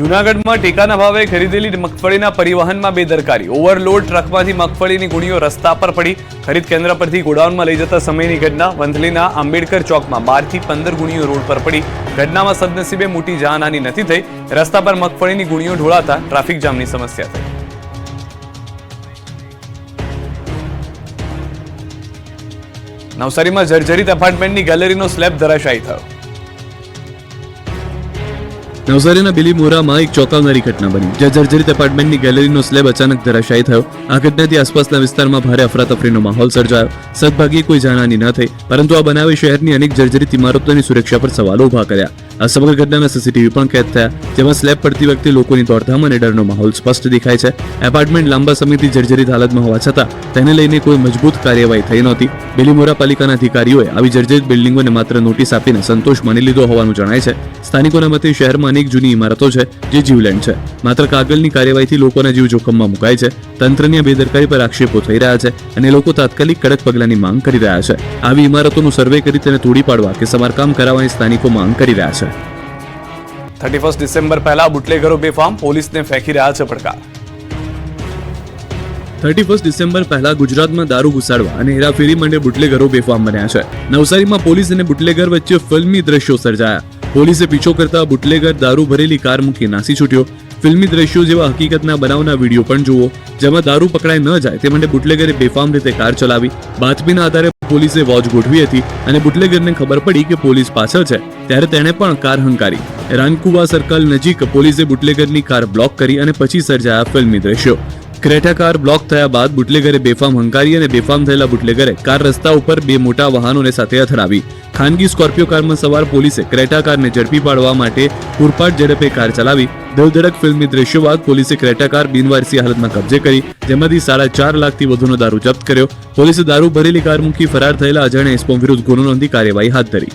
જૂનાગઢમાં ટેકાના ભાવે ખરીદેલી મગફળીના પરિવહનમાં બેદરકારી. ઓવરલોડ ટ્રકમાંથી મગફળીની ગુણીઓ રસ્તા પર પડી. ખરીદ કેન્દ્ર પરથી ગોડાઉનમાં લઈ જતા સમયની ઘટના. વંથલીના આંબેડકર ચોકમાં બારથી પંદર ગુણીઓ રોડ પર પડી. ઘટનામાં સદનસીબે મોટી જાનહાની નથી થઈ. રસ્તા પર મગફળીની ગુણીઓ ઢોળાતા ટ્રાફિક જામની સમસ્યા થઈ. નવસારીમાં જર્જરિત એપાર્ટમેન્ટની ગેલેરીનો સ્લેબ ધરાશાયી થયો. નવસારીના બિલીમોરામાં એક ચોંકાવનારી ઘટના બની. જ્યાં જર્જરિત એપાર્ટમેન્ટની ગેલેરીનો સ્લેબ અચાનક ધરાશાયી થયો. આ ઘટનાથી આસપાસના વિસ્તારમાં ભારે અફરાતફરીનો માહોલ સર્જાયો. સદભાગ્યે કોઈ જાનહાની ન થઈ, પરંતુ આ બનાવે શહેરની અનેક જર્જરિત ઇમારતોની સુરક્ષા પર સવાલો ઊભા કર્યા. આ સમગ્ર ઘટનાના સીસીટીવી પણ કેદ થયા. જેમાં સ્લેબ પડતી વખતે લોકોની દોડધામ અને ડરનો માહોલ સ્પષ્ટ દેખાય છે. એપાર્ટમેન્ટ લાંબા સમયથી જર્જરિત હાલતમાં હોવા છતાં તેને લઈને કોઈ મજબૂત કાર્યવાહી થઈ નહોતી. બેલીમોરા પાલિકાના અધિકારીઓએ આવી જર્જરિત બિલ્ડિંગોને માત્ર નોટિસ આપીને સંતોષ માની લીધો હોવાનું જણાય છે. સ્થાનિકોના મતે શહેરમાં અનેક જૂની ઇમારતો છે જે જીવલેણ છે. માત્ર કાગળની કાર્યવાહીથી લોકોના જીવ જોખમમાં મુકાય છે. તંત્રની બેદરકારી પર આક્ષેપો થઈ રહ્યા છે અને લોકો તાત્કાલિક કડક પગલાંની માંગ કરી રહ્યા છે. આવી ઇમારતોનું સર્વે કરી તેને તોડી પાડવા કે સમારકામ કરાવવાની સ્થાનિકો માંગ કરી રહ્યા છે. થર્ટી ફર્સ્ટ ડિસેમ્બર પહેલા બુટલેગરો બેફામ પોલીસને ફેંકી રહ્યા છે પડકાર. થર્ટી ફર્સ્ટ ડિસેમ્બર પહેલા ગુજરાતમાં દારૂ ઘુસાડવા અને હેરાફેરી માટે બુટલેગરો બેફામ બન્યા છે. નવસારીમાં પોલીસ અને બુટલેગર વચ્ચે ફિલ્મી દ્રશ્યો સર્જાયા. પોલીસે પીછો કરતા બુટલેગર દારૂ ભરેલી કાર મૂકી નાસી છૂટ્યો. ફિલ્મી દ્રશ્યો જેવા હકીકતના બનાવના વીડિયો પણ જુઓ. જેમાં દારૂ પકડાય ન જાય તે માટે બુટલેગરે બેફામ રીતે કાર ચલાવી. બાતમીના આધારે પોલીસે વોચ ગોઠવી હતી અને બુટલેગરને ખબર પડી કે પોલીસ પાછળ છે, ત્યારે તેણે પણ કાર હંકારી. રાનકુવા સર્કલ નજીક પોલીસે બુટલેગરની કાર બ્લોક કરી અને પછી સર્જાયા ફિલ્મી દ્રશ્યો. ક્રેટા કાર બ્લોક થયા બાદ બુટલેગરે બેફામ હંકારી અને બેફામ થયેલા બુટલેગરે કાર રસ્તા ઉપર બે મોટા વાહનોને સાથે અથડાવી. ખાનગી સ્કોર્પિયો કારમાં સવાર પોલીસે ક્રેટા કારને ઝડપી પાડવા માટે પૂરપાટ ઝડપે કાર ચલાવી. ધડધડક ફિલ્મી દ્રશ્યો બાદ પોલીસે ક્રેટા કાર બિનવારસી હાલતમાં કબજે કરી, જેમાંથી સાડા ચાર લાખથી વધુનો દારૂ જપ્ત કર્યો. પોલીસે દારૂ ભરેલી કાર મૂકી ફરાર થયેલા અજાણ્યા એસપો વિરુદ્ધ ગુનો નોંધી કાર્યવાહી હાથ ધરી.